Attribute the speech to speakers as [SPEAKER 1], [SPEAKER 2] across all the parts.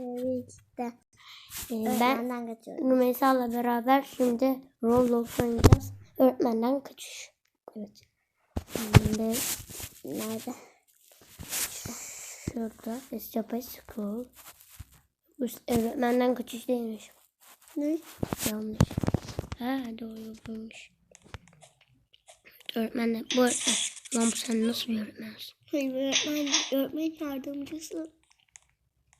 [SPEAKER 1] İşte.
[SPEAKER 2] Ee, ben. Rümeysa'la beraber şimdi Roblox oynayacağız. Öğretmenden kaçış. Evet. Şimdi
[SPEAKER 1] Nerede?
[SPEAKER 2] şurada Escape School. Öğretmenden kaçış değilmiş.
[SPEAKER 1] Ne?
[SPEAKER 2] Yanlış. Ha doğru buymuş. Öğretmen bu öğretmen. Lan sen nasıl bir öğretmensin?
[SPEAKER 1] Hayır öğretmen, öğretmen yardımcısı.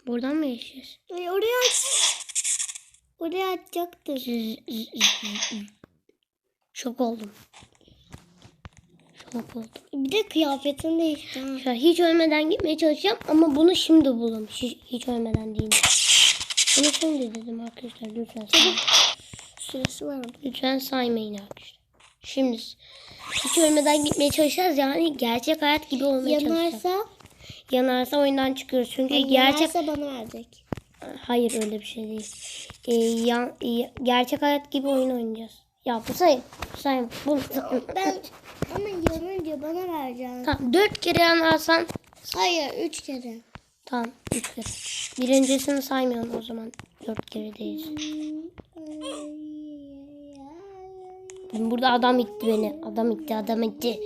[SPEAKER 2] Buradan mı yaşıyorsun?
[SPEAKER 1] Ay, oraya aç. Oraya açacaktır.
[SPEAKER 2] Şok oldum. Şok oldum.
[SPEAKER 1] Bir de kıyafetin değişti.
[SPEAKER 2] Ya hiç ölmeden gitmeye çalışacağım ama bunu şimdi buldum. Hiç, hiç ölmeden değil. Bunu şimdi dedim arkadaşlar lütfen saymayın.
[SPEAKER 1] Süresi var mı?
[SPEAKER 2] Lütfen saymayın arkadaşlar. Şimdi hiç ölmeden gitmeye çalışacağız yani gerçek hayat gibi olmaya çalışacağız.
[SPEAKER 1] Yanarsa,
[SPEAKER 2] Yanarsa oyundan çıkıyoruz çünkü gerçek
[SPEAKER 1] yanarsa bana verecek.
[SPEAKER 2] hayır öyle bir şey değil. Ee, yan- gerçek hayat gibi oyun oynayacağız. Ya bu sayın. Bu sayın. Bu,
[SPEAKER 1] Ben ama yanınca bana vereceksin.
[SPEAKER 2] tamam dört kere yanarsan
[SPEAKER 1] Hayır üç kere.
[SPEAKER 2] tamam üç kere. Birincisini saymıyorum o zaman. Dört kere değil. Burada adam itti beni. Adam itti, adam itti.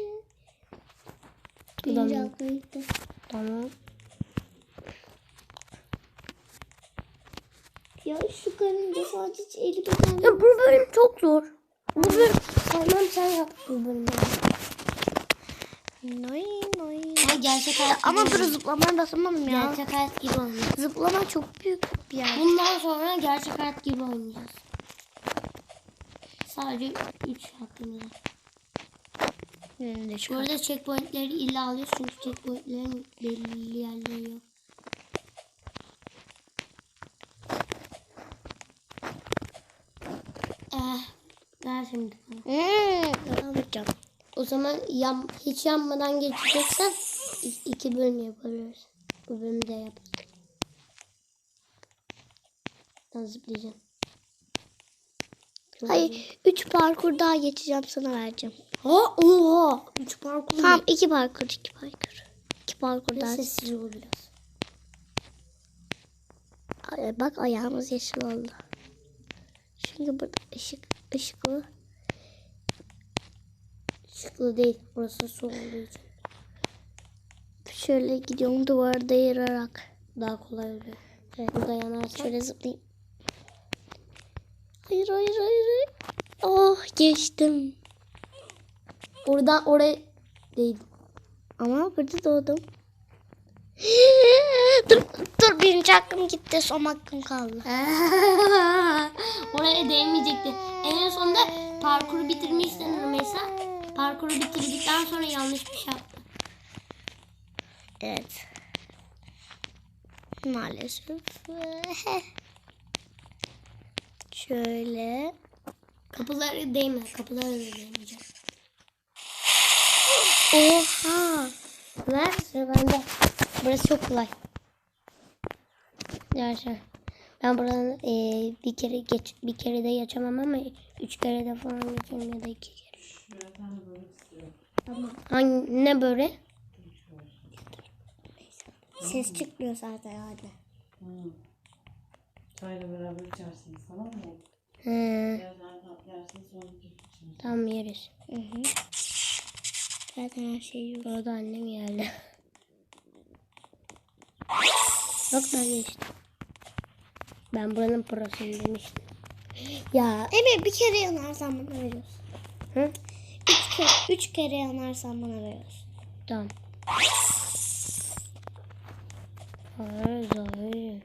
[SPEAKER 2] Adam,
[SPEAKER 1] gitti.
[SPEAKER 2] Tamam.
[SPEAKER 1] Ya şu karınca sadece elimi
[SPEAKER 2] Ya bu bölüm çok zor. Bu bölüm saymam sen yap bu bölümü.
[SPEAKER 1] Noy noy.
[SPEAKER 2] Ya gerçek hayat gibi
[SPEAKER 1] Ama dur
[SPEAKER 2] oynuyoruz.
[SPEAKER 1] zıplamaya basamadım ya.
[SPEAKER 2] Gerçek hayat gibi oynuyoruz.
[SPEAKER 1] Zıplama çok büyük bir yer.
[SPEAKER 2] Bundan sonra gerçek hayat gibi oynayacağız. Sadece 3 hakkımız var.
[SPEAKER 1] Benim de
[SPEAKER 2] Bu arada checkpointleri illa alıyoruz çünkü checkpointlerin belli yerleri yok. Eh, ver şimdi.
[SPEAKER 1] Hmm.
[SPEAKER 2] O zaman yan, hiç yanmadan geçeceksen iki bölüm yapabiliriz. Bu bölümü de yap. Ben zıplayacağım.
[SPEAKER 1] Hayır, üç parkur daha geçeceğim sana vereceğim.
[SPEAKER 2] Ha oha. Üç parkur.
[SPEAKER 1] Tamam, iki parkur, iki parkur. İki parkur daha.
[SPEAKER 2] Sessiz ol biraz.
[SPEAKER 1] Ay, Bak ayağımız yeşil oldu. Çünkü burada ışık, ışıklı.
[SPEAKER 2] Işıklı değil. Burası su olduğu için.
[SPEAKER 1] Şöyle gidiyorum duvarda yararak.
[SPEAKER 2] Daha kolay oluyor. Evet. Burada yanarsan.
[SPEAKER 1] Şöyle zıplayayım. Hayır, hayır, hayır. hayır. Oh, geçtim.
[SPEAKER 2] Oradan oraya değil.
[SPEAKER 1] Ama burada doğdum. dur, dur birinci hakkım gitti. Son hakkım kaldı.
[SPEAKER 2] Oraya değmeyecekti. En sonunda parkuru bitirmiştin Rümeysa. Parkuru bitirdikten sonra yanlış bir şey yaptı.
[SPEAKER 1] Evet. Maalesef. Şöyle.
[SPEAKER 2] Kapıları değme. Kapılara da değmeyecek.
[SPEAKER 1] Oha.
[SPEAKER 2] Ver sıra bende. Burası çok kolay. Gerçi ben buradan eee, bir kere geç bir kere de geçemem ama üç kere de falan geçerim ya da iki kere. Hangi, ne böyle?
[SPEAKER 1] Ses çıkmıyor zaten hadi.
[SPEAKER 3] Çayla beraber içersiniz tamam mı?
[SPEAKER 2] He,
[SPEAKER 3] Yerden sonra
[SPEAKER 2] tam yeriz.
[SPEAKER 1] Hı hı. Zaten her şey yok.
[SPEAKER 2] Orada annem geldi. Bak ben geçtim. Ben buranın prosuyum demiştim. Ya
[SPEAKER 1] Evet bir kere yanarsan bana veriyorsun.
[SPEAKER 2] hı?
[SPEAKER 1] Üç kere, üç kere yanarsan bana veriyorsun.
[SPEAKER 2] Tamam. Hayır, hayır.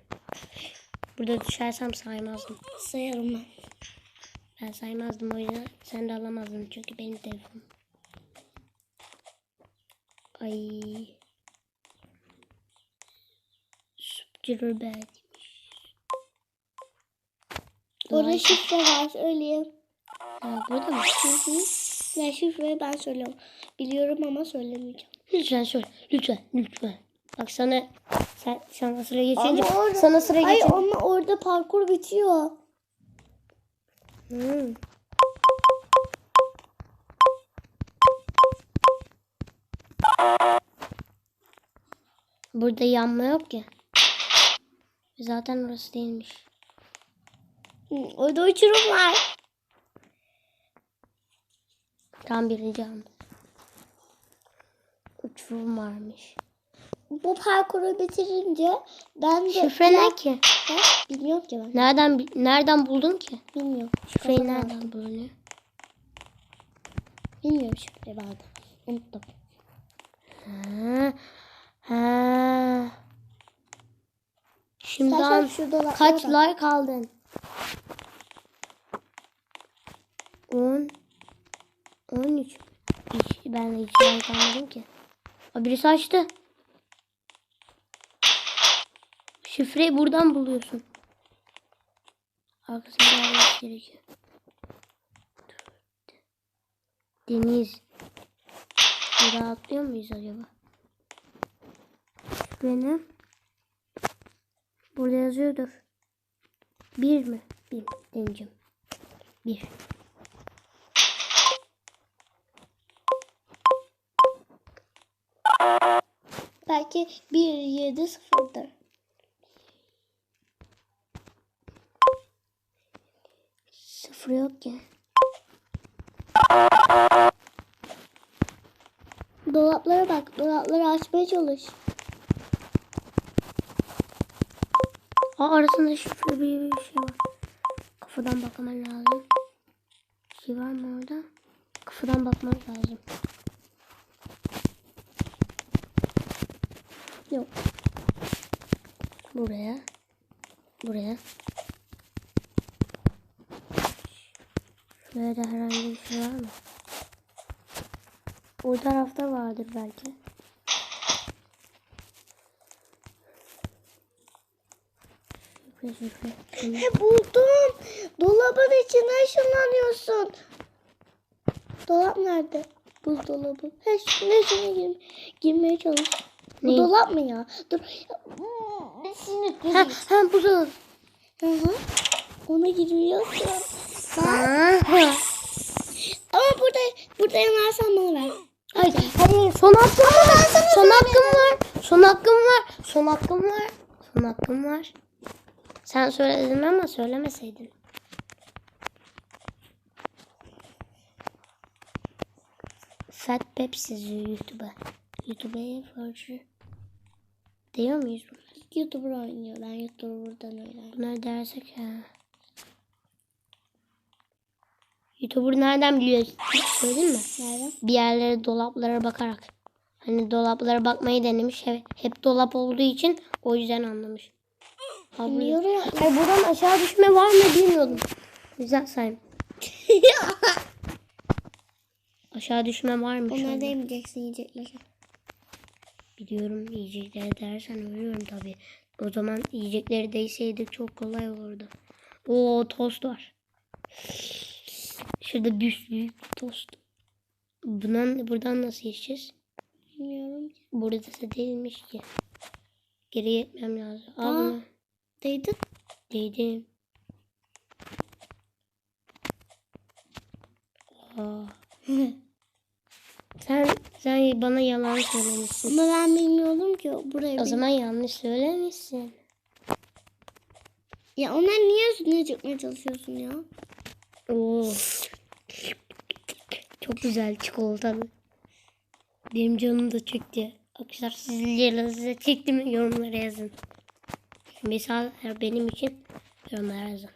[SPEAKER 2] Burada düşersem saymazdım.
[SPEAKER 1] Sayarım ben.
[SPEAKER 2] Ben saymazdım o yüzden sen de alamazdın çünkü benim telefonum. Ay. Süpürür be.
[SPEAKER 1] Orada şifre var söyleyeyim.
[SPEAKER 2] Ha, burada mı?
[SPEAKER 1] Hı hı. Ya şifreyi ben söylüyorum. Biliyorum ama söylemeyeceğim.
[SPEAKER 2] Lütfen söyle. Lütfen. Lütfen. Bak sana sen sana sıra geçince
[SPEAKER 1] Ama orada-
[SPEAKER 2] sana sıra geçince.
[SPEAKER 1] ama orada parkur bitiyor.
[SPEAKER 2] Hmm. Burada yanma yok ya. Zaten orası değilmiş.
[SPEAKER 1] Orada uçurum var.
[SPEAKER 2] Tam birinci an. Uçurum varmış.
[SPEAKER 1] Bu parkuru bitirince ben de...
[SPEAKER 2] Şifre ne ki?
[SPEAKER 1] Ha? Bilmiyorum ki ben.
[SPEAKER 2] Nereden nereden buldun ki?
[SPEAKER 1] Bilmiyorum.
[SPEAKER 2] Şifreyi nereden bulunuyor?
[SPEAKER 1] Bilmiyorum şifre vardı. Unuttum.
[SPEAKER 2] Ha. Ha. Şimdi
[SPEAKER 1] Sen
[SPEAKER 2] an-
[SPEAKER 1] şu dolaplara
[SPEAKER 2] kaç
[SPEAKER 1] bak.
[SPEAKER 2] like aldın? 10 13 Hiç, ben hiç like almadım ki. Aa, birisi açtı. Şifreyi buradan buluyorsun. Arkasına gelmesi gerekiyor. Deniz. Burada atlıyor muyuz acaba? Ne? Burada yazıyordur. Bir mi? Bir. Deneyeceğim. Bir.
[SPEAKER 1] Belki 1 7 0'dır.
[SPEAKER 2] Sıfır yok ki.
[SPEAKER 1] Dolaplara bak. Dolapları açmaya çalış.
[SPEAKER 2] Aa arasında şifre bir, bir şey var. Kafadan bakman lazım. Bir şey var mı orada? Kafadan bakman lazım.
[SPEAKER 1] Yok.
[SPEAKER 2] Buraya. Buraya. Şuraya da herhangi bir şey var mı? O tarafta vardır belki. Şifre şifre. Şunu-
[SPEAKER 1] He buldum. Dolabın içine ışınlanıyorsun. Dolap nerede? Buzdolabı. He şunun içine gir, girmeye çalış. Bu dolap mı ya? Dur. Ne sinir
[SPEAKER 2] Ha, ha bu da.
[SPEAKER 1] Hı hı. Ona giriyorsun. Bak.
[SPEAKER 2] Ha.
[SPEAKER 1] Ama burada burada yanarsan bana ver.
[SPEAKER 2] Hayır, hayır. Son hakkım var. Son hakkım var. Son hakkım var. Son hakkım var. Son hakkım var. Sen söyledin ama söylemeseydin. Fat Pepsi YouTube'a. YouTube'a forcu. Diyor muyuz bunu?
[SPEAKER 1] YouTuber oynuyor. Ben YouTuber'dan öğrendim.
[SPEAKER 2] Bunları dersek ha. YouTuber nereden biliyorsun? Söyledin mi?
[SPEAKER 1] Nereden?
[SPEAKER 2] bir yerlere dolaplara bakarak. Hani dolaplara bakmayı denemiş. Hep, hep dolap olduğu için o yüzden anlamış.
[SPEAKER 1] Ya.
[SPEAKER 2] Hayır buradan aşağı düşme var mı bilmiyordum. Güzel sayım. Aşağı düşme varmış.
[SPEAKER 1] Onları
[SPEAKER 2] orada.
[SPEAKER 1] da yemeyeceksin yiyecekleri.
[SPEAKER 2] Biliyorum yiyecekleri dersen ölüyorum tabii. O zaman yiyecekleri değseydik çok kolay olurdu. Oo tost var. Şurada büyük büyük bir tost. Bundan, buradan nasıl geçeceğiz?
[SPEAKER 1] Bilmiyorum.
[SPEAKER 2] Burada da değilmiş ki. Geri gitmem lazım. Al
[SPEAKER 1] Aa. Değdin.
[SPEAKER 2] Değdim. Sen sen bana yalan söylemişsin.
[SPEAKER 1] Ama ben bilmiyordum ki buraya.
[SPEAKER 2] O
[SPEAKER 1] bir-
[SPEAKER 2] zaman yanlış söylemişsin.
[SPEAKER 1] Ya onlar niye üstüne çıkmaya çalışıyorsun ya?
[SPEAKER 2] Oo. Çok güzel çikolatalı. Benim canım da çekti. Arkadaşlar sizin size çekti mi yorumlara yazın. Mesela benim için yorumlara yazın.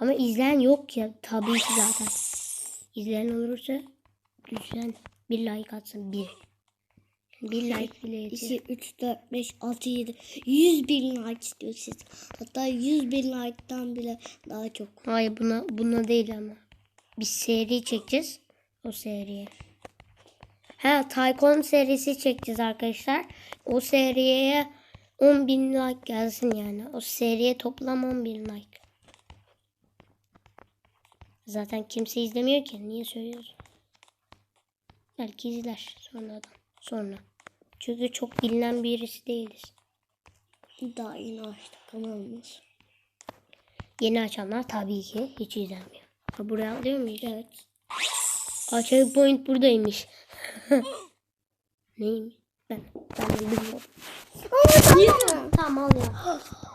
[SPEAKER 2] Ama izleyen yok ya tabii ki zaten. İzleyen olursa lütfen bir like atsın bir. Bir like bile yeter.
[SPEAKER 1] 2, 3, 4, 5, 6, 7. 100 bin like istiyor siz. Hatta 100 bin like'tan bile daha çok.
[SPEAKER 2] Hayır buna buna değil ama. Bir seri çekeceğiz. O seriye. Ha Taikon serisi çekeceğiz arkadaşlar. O seriye 10 bin like gelsin yani. O seriye toplam 10 bin like. Zaten kimse izlemiyor ki. Niye söylüyorsun? Belki izler sonradan. Sonra. Çünkü çok bilinen birisi değiliz.
[SPEAKER 1] Daha yeni açtık kanalımız.
[SPEAKER 2] Yeni açanlar tabii ki hiç izlemiyor. Ha, buraya alıyor muyuz?
[SPEAKER 1] Evet.
[SPEAKER 2] Aa checkpoint buradaymış. Neymiş? Ben, ben bilmiyorum.
[SPEAKER 1] Ama tamam.
[SPEAKER 2] Tamam al ya.